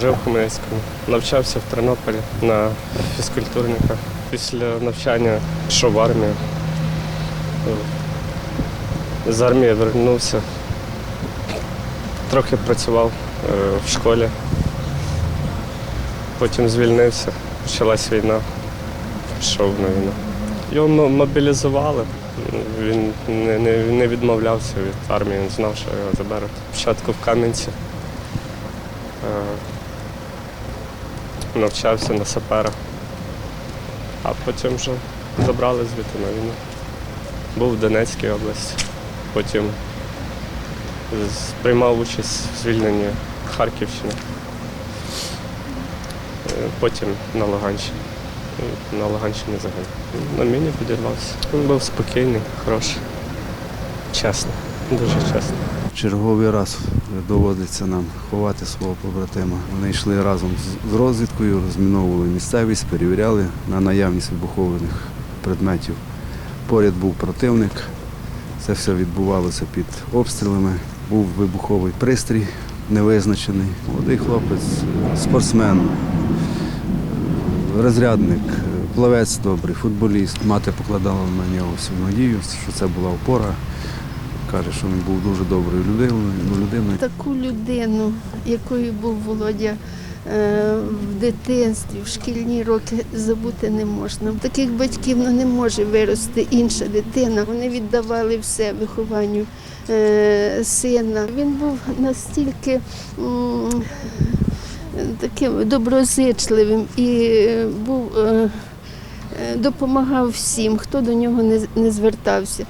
Жив в Хмельницькому, навчався в Тернополі на фізкультурника. Після навчання йшов в армію. З армії вернувся. Трохи працював е, в школі. Потім звільнився, почалась війна, пішов на війну. Його мобілізували. Він не, відмовлявся від армії, він знав, що його заберуть. Спочатку в Кам'янці. Навчався на сапера, а потім вже забрали звідти на війну. Був в Донецькій області, потім приймав участь в звільненні Харківщини, Е, потім на Луганщині. На Луганщині загинув. На міні підірвався. Він був спокійний, хороший, чесний, дуже чесний. Черговий раз доводиться нам ховати свого побратима. Вони йшли разом з- розвідкою, розміновували місцевість, перевіряли на наявність вибухованих предметів. Поряд був противник. Це все відбувалося під обстрілами. Був вибуховий пристрій невизначений. Молодий хлопець, спортсмен, розрядник, плавець добрий, футболіст. Мати покладала на нього всю надію, що це була опора. Каже, що він був дуже доброю людиною. ну. Таку людину, якою був Володя е, в дитинстві, в шкільні роки, забути не можна. Таких батьків ну, не може вирости інша дитина. Вони віддавали все вихованню е, сина. Він був настільки таким доброзичливим і е, був. Допомагав всім, хто до нього не звертався.